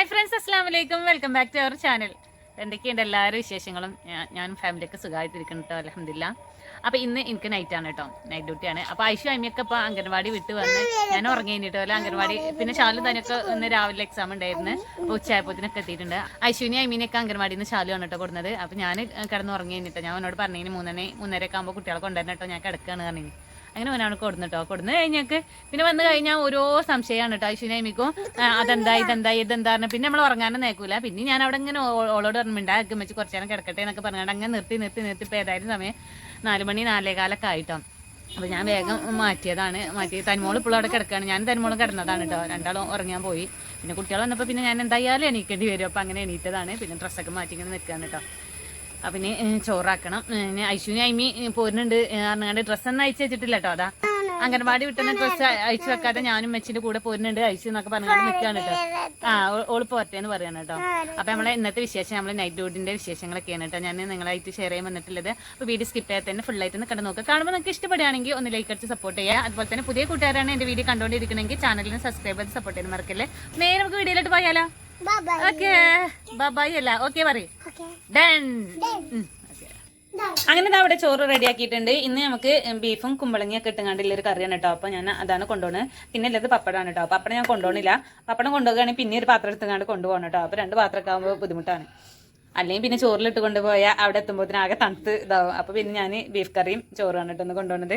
Hi friends അസ്സാം വലൈക്കും welcome back to our channel എന്തൊക്കെയുണ്ട് എല്ലാവരും വിശേഷങ്ങളും? ഞാൻ ഫാമിലിയൊക്കെ സുഖമായിട്ടിരിക്കണം കേട്ടോ അലഹമില്ല അപ്പോൾ ഇന്ന് എനിക്ക് നൈറ്റ് ആണ് കേട്ടോ നൈറ്റ് ഡ്യൂട്ടിയാണ് അപ്പോൾ ഐഷു അമ്മയൊക്കെ ഇപ്പോൾ അംഗൻവാടി വിട്ട് വന്ന് ഞാൻ ഉറങ്ങി കഴിഞ്ഞിട്ടോ അല്ല അംഗൻവാടി? പിന്നെ ഷാലു തന്നെയൊക്കെ ഇന്ന് രാവിലെ എക്സാം ഉണ്ടായിരുന്നു. അപ്പോൾ ഉച്ചയായപ്പോഴത്തിനൊക്കെ എത്തിയിട്ടുണ്ട്. ഐശുവിനെ അമ്മീനെയൊക്കെ അംഗൻവാടിയിൽ നിന്ന് ഷാലു ആണ് കേട്ടോ കൊടുക്കുന്നത് അപ്പോൾ ഞാൻ കിടന്ന് ഉറങ്ങി കഴിഞ്ഞിട്ടോ ഞാൻ അവനോട് പറഞ്ഞു മൂന്നണി മൂന്നരയൊക്കെ ആകുമ്പോൾ കുട്ടികളെ കൊണ്ടുവരണം കേട്ടോ ഞാൻ കിടക്കുകയാണ് പറഞ്ഞു അങ്ങനെ അവനാണ് കൊടുന്നു കേട്ടോ കൊടുന്നു കഴിഞ്ഞാൽ പിന്നെ വന്നു കഴിഞ്ഞാൽ ഓരോ സംശയമാണ് കേട്ടോ ഐശ്വര്യമിക്കും അതെന്താ ഇതെന്താ ഇതെന്താ പിന്നെ നമ്മൾ ഉറങ്ങാനും നേക്കൂല പിന്നെ ഞാൻ അവിടെ ഇങ്ങനെ ഓളോട് പറഞ്ഞിട്ടുണ്ടാക്കും വെച്ച് കുറച്ച് നേരം കിടക്കട്ടെ എന്നൊക്കെ പറഞ്ഞാൽ അങ്ങനെ നിർത്തി നിർത്തി നിർത്തി ഇപ്പോൾ ഏതായാലും സമയം നാല് മണി നാലേകാലൊക്കെ ആയിട്ടോ. അപ്പോൾ ഞാൻ വേഗം മാറ്റിയതാണ്. മാറ്റി തന്മോൾ ഇപ്പോൾ അവിടെ കിടക്കുകയാണ് ഞാൻ തനിമോളും കിടന്നതാണ് കേട്ടോ രണ്ടാളും ഉറങ്ങാൻ പോയി. പിന്നെ കുട്ടികൾ വന്നപ്പോൾ പിന്നെ ഞാൻ എന്തായാലും എണീക്കേണ്ടി വരും. അപ്പോൾ അങ്ങനെ എണീറ്റതാണ്. പിന്നെ ഡ്രസ്സൊക്കെ മാറ്റി ഇങ്ങനെ നിൽക്കുകയാണ് കേട്ടോ ഇനി ചോറാക്കണം. ഐശുവിന് അയിമി പോരുന്നുണ്ട്. പറഞ്ഞാണ്ട് ഡ്രസ്സ് ഒന്നും അയച്ചു വെച്ചിട്ടില്ല കേട്ടോ അതാ. അംഗൻവാടി വിട്ടുന്ന ഡ്രസ്സ് അയച്ചു വെക്കാതെ ഞാനും മെച്ചിന്റെ കൂടെ പോരുന്നുണ്ട്. അയച്ചു എന്നൊക്കെ പറഞ്ഞാണ്ട് നിൽക്കുകയാണ് കേട്ടോ. ആ ഓൾ പോരട്ടെ എന്ന് കേട്ടോ. അപ്പൊ നമ്മളെ ഇന്നത്തെ വിശേഷം നമ്മളെ നൈറ്റ് ഡ്യൂട്ടിന്റെ വിശേഷങ്ങളൊക്കെയാണ് കേട്ടോ. ഞാൻ നിങ്ങളായിട്ട് ഷെയർ ചെയ്യാൻ വന്നിട്ടുള്ളത്. അപ്പൊ വീഡിയോ സ്കിപ്പ് ചെയ്യാതെ തന്നെ ഫുൾ ആയിട്ട് കണ്ടു നോക്കുക. കാണുമ്പോൾ നിങ്ങൾക്ക് ഇഷ്ടപ്പെടുകയാണെങ്കിൽ ഒന്ന് ലൈക്ക് അടിച്ച് സപ്പോർട്ട് ചെയ്യുക. അതുപോലെ തന്നെ പുതിയ കൂട്ടുകാരാണ് എന്റെ വീഡിയോ കണ്ടുകൊണ്ടിരിക്കണമെങ്കിൽ ചാനലിന് സബ്സ്ക്രൈബ് ചെയ്ത് സപ്പോർട്ട് ചെയ്യുന്ന മറക്കല്ലേ. നേരെ നമുക്ക് വീഡിയോയിലോട്ട് പോയാലോ? ഓക്കെ ബൈ അല്ല. ഓക്കെ പറയും. ഡൺ അങ്ങനെ അവിടെ ചോറ് റെഡിയാക്കിയിട്ടുണ്ട് ഇന്ന് നമുക്ക് ബീഫും കുമ്പളങ്ങിയൊക്കെ ഇട്ടുങ്ങാണ്ടുള്ള ഒരു കറിയാണ് കേട്ടോ അപ്പൊ ഞാൻ അതാണ് കൊണ്ടുപോകുന്നത് പിന്നെ ഉള്ളത് പപ്പടമാണ് കേട്ടോ പപ്പടം ഞാൻ കൊണ്ടുപോകണില്ല പപ്പടം കൊണ്ടുപോകുകയാണെങ്കിൽ പിന്നെ ഒരു പാത്രം എടുത്തുകൊണ്ട് കൊണ്ടുപോകണം കേട്ടോ അപ്പൊ രണ്ട് പാത്രമൊക്കെ ആകുമ്പോൾ ബുദ്ധിമുട്ടാണ്. അല്ലെങ്കിൽ പിന്നെ ചോറിലിട്ട് കൊണ്ടുപോയാൽ അവിടെ എത്തുമ്പോഴത്തേനും ആകെ തണുത്ത് ഇതാവും. അപ്പൊ പിന്നെ ഞാൻ ബീഫ് കറിയും ചോറാണ് കേട്ടോ ഒന്ന് കൊണ്ടുപോകുന്നത്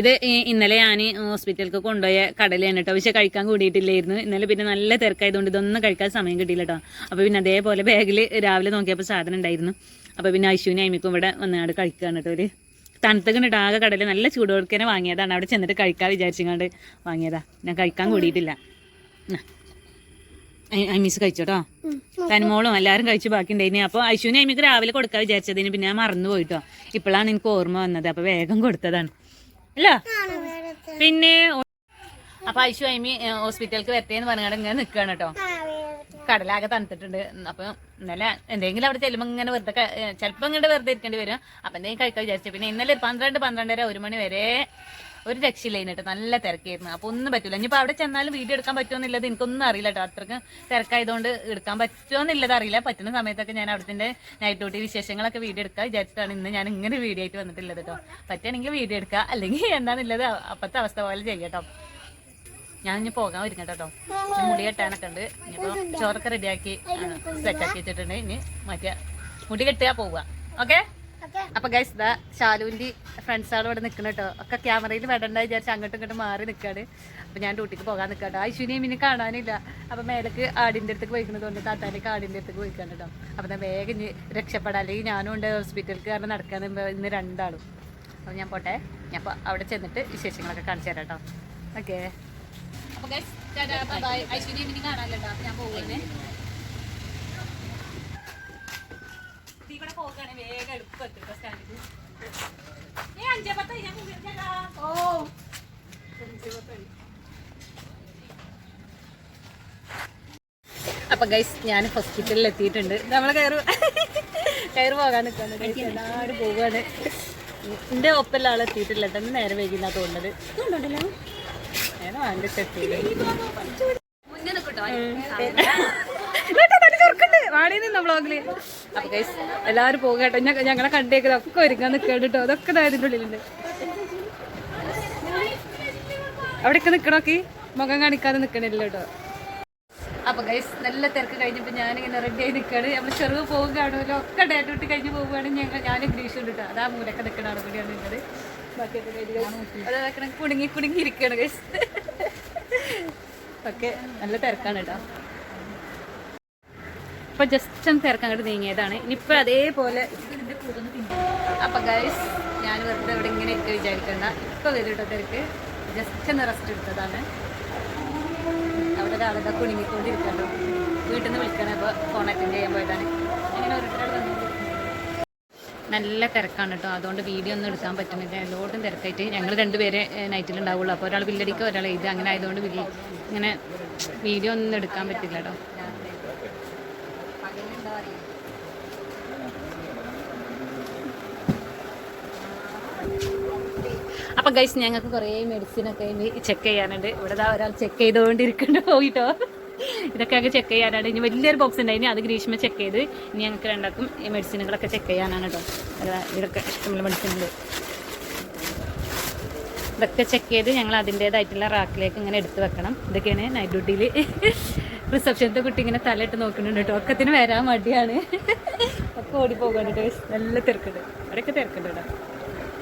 ഇത് ഇന്നലെ ഞാൻ ഹോസ്പിറ്റലിലേക്ക് കൊണ്ടുപോയ കടലയാണ് കേട്ടോ. പക്ഷെ കഴിക്കാൻ കൂടിയിട്ടില്ലായിരുന്നു. ഇന്നലെ പിന്നെ നല്ല തിരക്കായതുകൊണ്ട് ഇതൊന്നും കഴിക്കാൻ സമയം കിട്ടിയില്ല കേട്ടോ. അപ്പോൾ പിന്നെ അതേപോലെ ബാഗിൽ രാവിലെ നോക്കിയപ്പോൾ സാധനം ഉണ്ടായിരുന്നു. അപ്പോൾ പിന്നെ ഐശുവിനെ അമ്മിക്കും ഇവിടെ വന്നാണ്ട് കഴിക്കുകയാണ് കേട്ടോ ഒരു തണുത്തൊക്കെ കേട്ടോ ആകെ കടല നല്ല ചൂടോടുക്കനെ വാങ്ങിയതാണ്. അവിടെ ചെന്നിട്ട് കഴിക്കാൻ വിചാരിച്ചുകൊണ്ട് വാങ്ങിയതാ. ഞാൻ കഴിക്കാൻ കൂടിയിട്ടില്ല. അമ്മീസ് കഴിച്ചോട്ടോ തനുമോളും എല്ലാവരും കഴിച്ചു ബാക്കി ഉണ്ടായിരുന്നു അപ്പോൾ ഐശുവിനെ അമ്മിക്ക് രാവിലെ കൊടുക്കാൻ വിചാരിച്ചതിന് പിന്നെ ഞാൻ മറന്നു പോയിട്ടോ ഇപ്പോഴാണ് എനിക്ക് ഓർമ്മ വന്നത്. അപ്പോൾ വേഗം കൊടുത്തതാണ്. അല്ല പിന്നെ അപ്പൊ ഐശു അമ്മി ഹോസ്പിറ്റലിലേക്ക് വരട്ടെ എന്ന് പറഞ്ഞാൽ ഇങ്ങനെ നിൽക്കുകയാണ് കേട്ടോ കടലാകെ തണുത്തിട്ടുണ്ട്. അപ്പൊ ഇന്നലെ എന്തെങ്കിലും അവിടെ ചെല്ലുമ്പോൾ ഇങ്ങനെ വെറുതെ ചിലപ്പോൾ ഇങ്ങോട്ട് വെറുതെ ഇരിക്കേണ്ടി വരും. അപ്പൊ എന്തെങ്കിലും കഴിക്കാൻ വിചാരിച്ചു. പിന്നെ ഇന്നലെ പന്ത്രണ്ട് പന്ത്രണ്ടര ഒരു മണി വരെ ഒരു രക്ഷയില്ലായിട്ട് നല്ല തിരക്കായിരുന്നു. അപ്പൊ ഒന്നും പറ്റൂല. ഇനിയിപ്പോ അവിടെ ചെന്നാലും വീഡിയോ എടുക്കാൻ പറ്റുമെന്നുള്ളത് എനിക്കൊന്നും അറിയില്ല കേട്ടോ അത്രയ്ക്ക് തിരക്കായതുകൊണ്ട് എടുക്കാൻ പറ്റുമെന്നുള്ളത് അറിയില്ല. പറ്റുന്ന സമയത്തൊക്കെ ഞാൻ അവിടുത്തെ നൈറ്റ് ഡ്യൂട്ടി വിശേഷങ്ങളൊക്കെ വീഡിയോ എടുക്കാൻ വിചാരിച്ചിട്ടാണ് ഇന്ന് ഞാൻ ഇങ്ങനെ വീഡിയോ ആയിട്ട് വന്നിട്ടുള്ളത് കേട്ടോ പറ്റുകയാണെങ്കിൽ വീഡിയോ എടുക്കുക അല്ലെങ്കിൽ എന്താണെന്നുള്ളത് അപ്പത്തെ അവസ്ഥ പോലെ ചെയ്യാം കേട്ടോ ഞാൻ ഇനി പോകാൻ ഒരുങ്ങട്ടെ കേട്ടോ മുടി കെട്ടാനൊക്കെ ഉണ്ട്. ഇനിയിപ്പോ ചോറൊക്കെ റെഡിയാക്കി സെറ്റാക്കി വെച്ചിട്ടുണ്ട്. ഇനി മറ്റേ മുടി കെട്ടുക പോവുക. ഓക്കെ അപ്പൊ ഗൈസ് ദാ ശാലുവിന്റെ ഫ്രണ്ട്സ് ആൾ ഇവിടെ നിൽക്കണം കേട്ടോ ഒക്കെ ക്യാമറയിൽ വിടണ്ട വിചാരിച്ച് അങ്ങോട്ടും ഇങ്ങോട്ട് മാറി നിൽക്കാണ് അപ്പൊ ഞാൻ ഡ്യൂട്ടിക്ക് പോകാൻ നിൽക്കാട്ടോ ഐശ്വര്യ ഇനി കാണാനില്ല. അപ്പൊ മേലേക്ക് ആടിന്റെ അടുത്തേക്ക് പോയിക്കുന്നതുകൊണ്ട് താത്താലേക്ക് ആടിന്റെ അടുത്തേക്ക് പോയിക്കാണ് കേട്ടോ അപ്പൊ ഞാൻ വേഗം രക്ഷപ്പെടാം. അല്ലെങ്കിൽ ഞാനും ഉണ്ട് ഹോസ്പിറ്റലിൽ കാരണം നടക്കാൻ ഇന്ന് രണ്ടാളും. അപ്പൊ ഞാൻ പോട്ടെ. ഞാൻ അവിടെ ചെന്നിട്ട് വിശേഷങ്ങളൊക്കെ കാണിച്ചു തരാം കേട്ടോ ഓക്കെ അപ്പൊ ഇനി കാണാമല്ലോ ട്ടോ. അപ്പൊ ഞാൻ പോവുകയാണ്. വേഗം എളുപ്പം എത്തും അഞ്ചേ പത്തായി, ഞാൻ. അഞ്ചേ പത്തായി. അപ്പൊ ഗൈസ് ഞാൻ ഹോസ്പിറ്റലിൽ എത്തിയിട്ടുണ്ട്. നമ്മൾ കയറു. കയറ് പോകാൻ നിൽക്കാണ് എല്ലാവരും പോവാണ്. എന്റെ ഒപ്പല്ല ആൾ എത്തിയിട്ടില്ല. ഇന്ന് നേരെ വൈകിന്നാ തോന്നുന്നത്? ഏതാ മുന്നേ ചെത്തിയിൽ നിന്ന ബ്ലോഗിൽ അപ്പൊ ഗൈസ് എല്ലാരും പോകട്ടോ ഞങ്ങളെ കണ്ടേക്കത് ഒക്കെ ഒരുങ്ങാൻ നിൽക്കണം കേട്ടോ. അതൊക്കെ ഇതിന്റെ ഉള്ളിലുണ്ട്. അവിടെയൊക്കെ നിക്കണോക്കി മുഖം കാണിക്കാതെ നിക്കണില്ല കേട്ടോ. അപ്പൊ ഗൈസ് നല്ല തിരക്ക് കഴിഞ്ഞപ്പോ ഞാനിങ്ങനെ റെഡി ആയി നിൽക്കുകയാണ് നമ്മൾ ചെറുത് പോവുകയാണല്ലോ ഒക്കെ ഡേറ്റ് വിട്ട് കഴിഞ്ഞ് പോവുകയാണ് ഞങ്ങൾ. ഞാൻ ഗ്രീഷ് ഉണ്ട് അതാ മൂലൊക്കെ നിൽക്കണ അവിടെ കൂടിയാണ് നിന്നത് ബാക്കിയൊക്കെ കുടുങ്ങി കുടുങ്ങി ഇരിക്കുകയാണ് ഗൈസ് ഒക്കെ നല്ല തിരക്കാണ് കേട്ടോ. ഇപ്പൊ ജസ്റ്റ് ഒന്ന് തിരക്ക് അങ്ങോട്ട് നീങ്ങിയതാണ്. ഇനിയിപ്പോ അതേപോലെ അപ്പൊ ഗൈസ് ഞാൻ വെറുതെ ഇവിടെ ഇങ്ങനെ ഒക്കെ വിചാരിക്കണ്ട ഇപ്പൊ വരും കേട്ടോ തിരക്ക്. ജസ്റ്റ് ഒന്ന് റെസ്റ്റ് എടുത്തതാണ്. അവിടെ ഒരാളുടെ കുടുങ്ങിക്കൊണ്ടിരിക്കണ്ടോ? വീട്ടിൽ നിന്ന് വിളിക്കണേ ഇപ്പോൾ ഫോൺ അറ്റൻഡ് ചെയ്യാൻ പോയതാണ്. അങ്ങനെ ഓരോരുത്തരാൾ വന്നു? നല്ല തിരക്കാണ് കേട്ടോ അതുകൊണ്ട് വീഡിയോ ഒന്നും എടുക്കാൻ പറ്റുന്നില്ല. എല്ലാവരും തിരക്കായിട്ട് ഞങ്ങൾ രണ്ടുപേരെ നൈറ്റിൽ ഉണ്ടാവുള്ളൂ. അപ്പോൾ ഒരാൾ ബില്ലടിക്കുക ഒരാൾ ഇത് അങ്ങനെ ആയതുകൊണ്ട് ഇങ്ങനെ വീഡിയോ ഒന്നും എടുക്കാൻ പറ്റില്ല കേട്ടോ അപ്പൊ ഗൈസ് ഞങ്ങൾക്ക് കുറേ മെഡിസിൻ ഒക്കെ ചെക്ക് ചെയ്യാനുണ്ട്. ഇവിടെ ഒരാൾ ചെക്ക് ചെയ്തുകൊണ്ടിരിക്കുന്നുണ്ട് പോയിട്ടോ ഇതൊക്കെ ഞങ്ങൾക്ക് ചെക്ക് ചെയ്യാനാണ്. ഇനി വലിയൊരു ബോക്സ് ഉണ്ടായിന് അത് ഗ്രീഷ്മ ചെക്ക് ചെയ്ത് ഇനി ഞങ്ങൾക്ക് രണ്ടാക്കും ഈ മെഡിസിനുകളൊക്കെ ചെക്ക് ചെയ്യാനാണ് കേട്ടോ. ഇതൊക്കെ ഇഷ്ടമുള്ള മെഡിസിനുകൾ ഇതൊക്കെ ചെക്ക് ചെയ്ത് ഞങ്ങൾ അതിന്റേതായിട്ടുള്ള റാക്കിലേക്ക് ഇങ്ങനെ എടുത്ത് വെക്കണം. ഇതൊക്കെയാണ് നൈറ്റ് ഡ്യൂട്ടിയിൽ റിസപ്ഷനത്തെ കുട്ടി ഇങ്ങനെ തലയിട്ട് നോക്കുന്നുണ്ട് കേട്ടോ. ഒക്കത്തിന് വരാൻ മടിയാണ്. ഒക്കെ ഓടി പോകാൻ കേട്ടോ. നല്ല തിരക്കുണ്ട്. അവിടെയൊക്കെ തിരക്കുണ്ട് കേട്ടോ.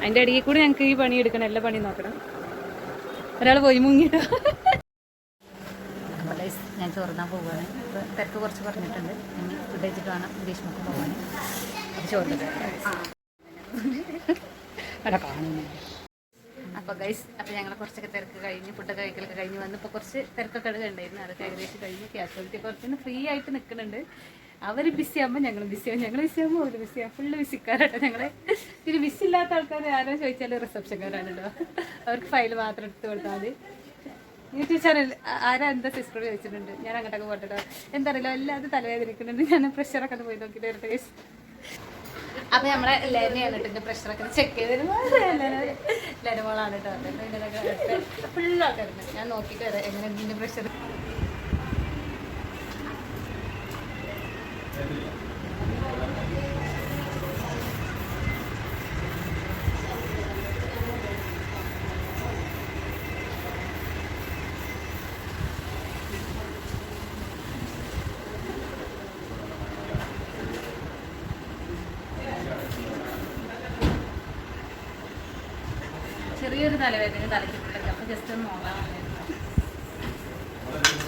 അതിന്റെ ഇടയിൽ കൂടി ഞങ്ങൾക്ക് ഈ പണി എടുക്കണം എല്ലാ പണിയും നോക്കണം. ഒരാൾ പോയി മുങ്ങിട്ടോ ഞാൻ ചോറുന്നാൻ പോവുകയാണ് തിരക്ക് കുറച്ച് പറഞ്ഞിട്ടുണ്ട് ഇനി ഫുഡ് കഴിച്ചിട്ട് വേണം ഗ്രീഷ്മക്ക് പോകാൻ അപ്പോൾ ചോറ് അവിടെ കാണുന്നില്ല. അപ്പോൾ ഗൈസ് അപ്പോൾ ഞങ്ങൾ കുറച്ചൊക്കെ തിരക്ക് കഴിഞ്ഞ് ഫുഡ് കഴിക്കലൊക്കെ കഴിഞ്ഞ് വന്ന് ഇപ്പോൾ കുറച്ച് തിരക്കൊക്കെ ഉണ്ടായിരുന്നു അതൊക്കെ ഏകദേശം കഴിഞ്ഞ് ക്യാഷ്വാലിറ്റി കുറച്ചൊന്ന് ഫ്രീ ആയിട്ട് നിൽക്കുന്നുണ്ട് അവർ ബിസി ആകുമ്പോൾ ഞങ്ങൾ ബിസി ആവും. ഞങ്ങൾ ബിസി ആകുമ്പോൾ അവർ ബിസി ആവും. ഫുള്ള് ബിസിക്കാരാട്ടോ ഞങ്ങൾ പിന്നെ ബിസി ഇല്ലാത്ത ആൾക്കാർ ആരോ ചോദിച്ചാൽ റിസപ്ഷൻകാരാണ് കേട്ടോ അവർക്ക് ഫയൽ മാത്രം എടുത്ത് കൊടുത്താൽ മതി. യൂട്യൂബ് ചാനൽ ആരാ എന്താ സിസ്റ്റർ ചോദിച്ചിട്ടുണ്ട്? ഞാൻ അങ്ങോട്ടൊക്കെ പോട്ടോ എന്തറിയില്ല എല്ലാവരും തലവേദനിക്കുന്നുണ്ട്. ഞാൻ പ്രഷറൊക്കെ പോയി നോക്കിയിട്ട് വരട്ടെ. അപ്പൊ നമ്മളെ ലെനയാണ് കേട്ടോ പ്രഷറൊക്കെ ചെക്ക് ചെയ്തിരുന്നു ലെനമോളാണ് കേട്ടോ. ഫുൾ ആൾക്കാരുണ്ട്. ഞാൻ നോക്കിയിട്ട് വരാം എങ്ങനെ പ്രഷർ ചെറിയൊരു തലവേദന തലക്കിട്ടുണ്ട് അപ്പൊ ജസ്റ്റ് ഒന്ന് നോക്കാൻ വന്നതായിരുന്നു.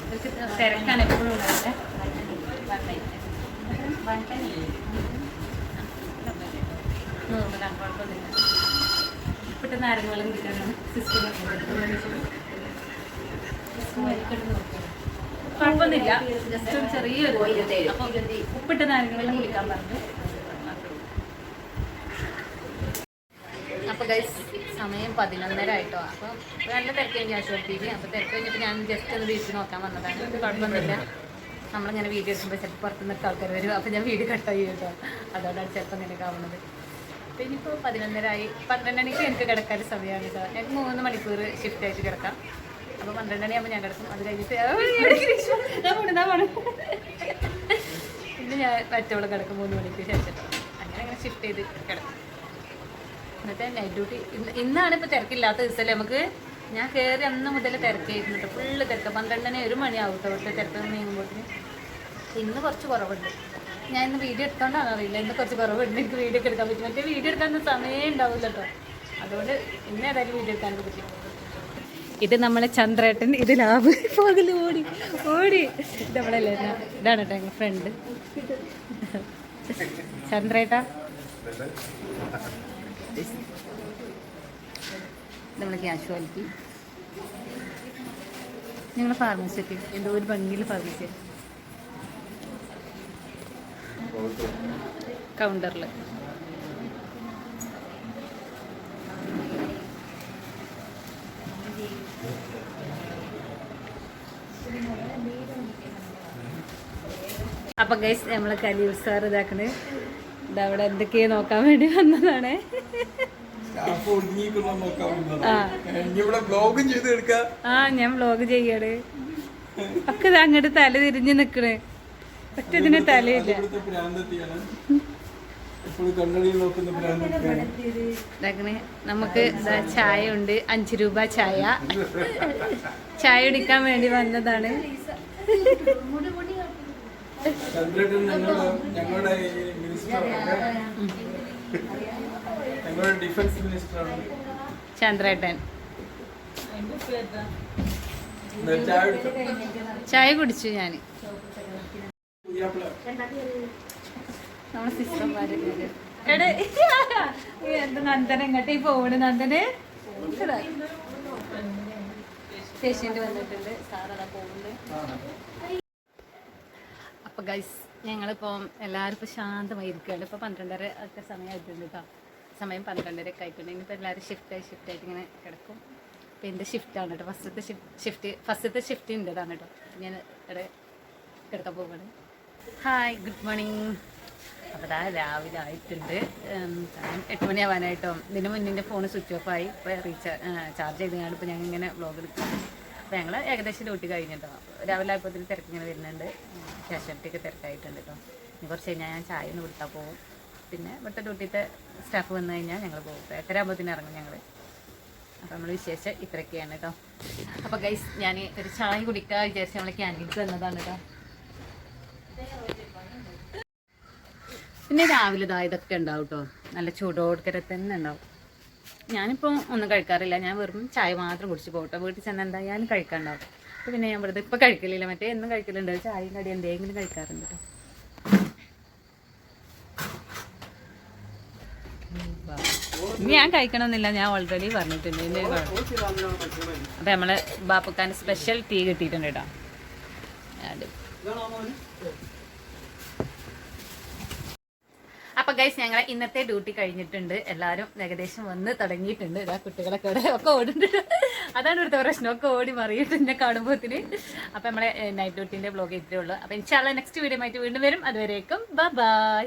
ഇവർക്ക് തിരക്കാണ് എപ്പോഴും ഉണ്ടാവില്ല സിസ്റ്റർ കുഴപ്പമൊന്നുമില്ല ജസ്റ്റ് ചെറിയൊരു ഉപ്പിട്ട നാരങ്ങളും കുടിക്കാൻ പറഞ്ഞു. അപ്പോൾ ഗൈസ് സമയം പതിനൊന്നര ആയിട്ടോ. അപ്പോൾ നല്ല തിരക്കാണ് ക്യാഷ്വാലിറ്റിയിൽ അപ്പോൾ തിരക്ക് കഴിഞ്ഞിട്ട് ഞാൻ ജസ്റ്റ് ഒന്ന് വീട്ടിൽ നോക്കാൻ വന്നതാണ്. കുഴപ്പമൊന്നുമില്ല. നമ്മളിങ്ങനെ വീഡിയോ എടുക്കുമ്പോൾ ചിലപ്പോൾ പുറത്ത് നിന്നൊക്കെ ആൾക്കാർ വരും. അപ്പോൾ ഞാൻ വീട് കട്ടായി കേട്ടോ. അതുകൊണ്ടാണ് ചിലപ്പോൾ ഇങ്ങനെയൊക്കെ ആവുന്നത്. അപ്പോൾ ഇനിയിപ്പോൾ പതിനൊന്നരായി. പന്ത്രണ്ട് മണിക്ക് എനിക്ക് കിടക്കാൻ സമയമാണ് കേട്ടോ. ഞങ്ങൾക്ക് മൂന്ന് മണിക്കൂർ ഷിഫ്റ്റ് ആയിട്ട് കിടക്കാം. അപ്പോൾ പന്ത്രണ്ട് മണിയാകുമ്പോൾ ഞാൻ കിടക്കും. അത് കഴിഞ്ഞിട്ട്. പിന്നെ ഞാൻ മറ്റവളെ കിടക്കും മൂന്ന് മണിക്ക് ശേഷം. അങ്ങനെ അങ്ങനെ ഷിഫ്റ്റ് ചെയ്ത് കിടക്കും. എന്നിട്ട് നൈറ്റ് ഡ്യൂട്ടി ഇന്ന് ഇന്നാണ് ഇപ്പോൾ തിരക്കില്ലാത്ത ദിവസമല്ലേ നമുക്ക്? ഞാൻ കയറി അന്ന് മുതൽ തിരക്കായിരുന്നു കേട്ടോ ഫുള്ള് തിരക്ക്. പന്ത്രണ്ടനെ ഒരു മണിയാവും കേട്ടോ ഇവിടുത്തെ തിരക്ക് നീങ്ങുമ്പോഴത്തേന് ഇന്ന് കുറച്ച് കുറവുണ്ട്. ഞാൻ ഇന്ന് വീഡിയോ എടുത്തോണ്ടാണ് അറിയില്ല. ഇന്ന് കുറച്ച് കുറവുണ്ട്. എനിക്ക് വീഡിയോ ഒക്കെ എടുക്കാൻ പറ്റും. മറ്റേ വീഡിയോ എടുക്കാൻ സമയം ഉണ്ടാവില്ല കേട്ടോ അതുകൊണ്ട് ഇന്ന് ഏതായാലും വീഡിയോ എടുക്കാൻ പറ്റും ഇത് നമ്മളെ ചന്ദ്രേട്ടൻ ഇത് ലാബ്. പകൽ ഓടി ഓടി. നമ്മളല്ലേ ഇതാണ് കേട്ടോ എന്റെ ഫ്രണ്ട് ചന്ദ്രേട്ടാ. നമ്മളെ ക്യാഷ്വാലിറ്റി ഞങ്ങൾ ഫാർമസിക്ക് എന്തോ ഒരു ഭംഗിയിൽ ഫാർമസി കൗണ്ടറിൽ അപ്പൊ ഗൈസ് നമ്മളെ കലിയൂർ സാർ ഇതാക്കണേ. ഇതവിടെ എന്തൊക്കെയോ നോക്കാൻ വേണ്ടി വന്നതാണ്. ആ. ഞാൻ വ്ലോഗ് ചെയ്യാണ്. ഒക്കെ അങ്ങോട്ട് തല തിരിഞ്ഞ് നിക്കണ്. ഒറ്റ ഇതിന് തലയില്ല. നമുക്ക് ചായ ഉണ്ട് അഞ്ച് രൂപ ചായ. ചായ കുടിക്കാൻ വേണ്ടി വന്നതാണ്. ഞങ്ങളുടെ ഞങ്ങളുടെ ഡിഫൻസ് മിനിസ്റ്ററാണ് ചന്ദ്രേട്ടൻ. ചായ കുടിച്ചു? ഞാൻ. നമ്മളെ സിസ്റ്റർമാര് എടേ എന്ത് നന്ദന ഇങ്ങോട്ടേ പോണ് നന്ദന്. പേഷ്യന്റ് വന്നിട്ടുണ്ട്. സാറതാ പോകുന്നത് അപ്പോൾ ഗൈസ് ഞങ്ങളിപ്പോൾ എല്ലാവരും ഇപ്പോൾ ശാന്തമായി ഇരിക്കുകയാണ് ഇപ്പോൾ പന്ത്രണ്ടര ഒക്കെ സമയമായിട്ടുണ്ട് കേട്ടോ സമയം പന്ത്രണ്ടര ഒക്കെ ആയിട്ടുണ്ട്. ഇനിയിപ്പോൾ എല്ലാവരും ഷിഫ്റ്റായി ഷിഫ്റ്റായിട്ട് ഇങ്ങനെ കിടക്കും. അപ്പോൾ എന്റെ ഷിഫ്റ്റാണ് കേട്ടോ ഫസ്റ്റത്തെ ഷിഫ്റ്റ് ഫസ്റ്റത്തെ ഷിഫ്റ്റ് ഉണ്ട് എന്റെതാണ് കേട്ടോ ഞാൻ ഇവിടെ കിടക്കാൻ പോവുകയാണ് ഹായ് ഗുഡ് മോർണിംഗ് അപ്പോൾ അതാ രാവിലെ ആയിട്ടുണ്ട്. എട്ട് മണിയാവാനായിട്ടോ ഇതിന് മുന്നിന്റെ ഫോൺ സ്വിച്ച് ഓഫ് ആയി. ഇപ്പോൾ റീചാർജ് ചാർജ് ചെയ്ത് ഇപ്പോൾ ഞാൻ ഇങ്ങനെ വ്ളോഗ് എടുക്കാം അപ്പോൾ ഞങ്ങൾ ഏകദേശം ഡ്യൂട്ടി കഴിഞ്ഞിട്ടോ രാവിലെ ആയപ്പോൾ തിരക്ക് ഇങ്ങനെ വരുന്നുണ്ട്. ക്യാഷ്വാലിറ്റിയൊക്കെ തിരക്കായിട്ടുണ്ട് കേട്ടോ ഇനി കുറച്ച് കഴിഞ്ഞാൽ ഞാൻ ചായ ഒന്ന് കൊടുത്താൽ പോകും പിന്നെ ഇവിടുത്തെ ഡ്യൂട്ടിത്തെ സ്റ്റാഫ് വന്നു കഴിഞ്ഞാൽ ഞങ്ങൾ പോകും എട്ടര എട്ടരാകുമ്പോഴത്തേന് ഇറങ്ങും ഞങ്ങൾ അപ്പം നമ്മൾ വിശേഷം ഇത്രയൊക്കെയാണ് കേട്ടോ അപ്പോൾ ഗൈസ് ഞാൻ ഒരു ചായ കുടിക്കാൻ വിചാരിച്ച് നമ്മൾ ക്യാന്റീൻക്ക് വന്നതാണ് കേട്ടോ പിന്നെ രാവിലെ ഇതാ ഇതൊക്കെ ഉണ്ടാവും കേട്ടോ നല്ല ചൂടോടുക്കര തന്നെ ഉണ്ടാവും. ഞാനിപ്പോൾ ഒന്നും കഴിക്കാറില്ല. ഞാൻ വെറും ചായ മാത്രം കുടിച്ച് പോകട്ടെ. വീട്ടിൽ ചെന്ന് എന്തായാലും കഴിക്കാണ്ടാവും. അപ്പോൾ പിന്നെ ഞാൻ വെറുതെ ഇപ്പോൾ കഴിക്കലില്ല. മറ്റേ എന്നും കഴിക്കലുണ്ട്. ചായയും കടി എന്തെങ്കിലും കഴിക്കാറുണ്ട് ഞാൻ കഴിക്കണമെന്നില്ല. ഞാൻ ഓൾറെഡി പറഞ്ഞിട്ടുണ്ട്. അപ്പൊ അപ്പം നമ്മളെ ബാപ്പക്കാൻ സ്പെഷ്യൽ ടീ കിട്ടിയിട്ടുണ്ട് കേട്ടോ അപ്പൊ ഗൈസ് ഞങ്ങളെ ഇന്നത്തെ ഡ്യൂട്ടി കഴിഞ്ഞിട്ടുണ്ട്. എല്ലാവരും ഏകദേശം വന്ന് തുടങ്ങിയിട്ടുണ്ട്. ഇതാ കുട്ടികളൊക്കെ ഇവിടെ ഒക്കെ ഓടുന്നുണ്ട്. അതാണ് ഇവിടുത്തെ പ്രശ്നം. ഒക്കെ ഓടി മറിയിട്ട് എന്നെ കാണുമ്പോത്തിന്. അപ്പൊ നമ്മളെ നൈറ്റ് ഡ്യൂട്ടിന്റെ ബ്ലോഗ് ഇത്രേ ഉള്ളൂ. അപ്പൊ ഇൻഷാല്ല നെക്സ്റ്റ് വീഡിയോ ആയിട്ട് വീണ്ടും വരും. അതുവരേക്കും ബൈ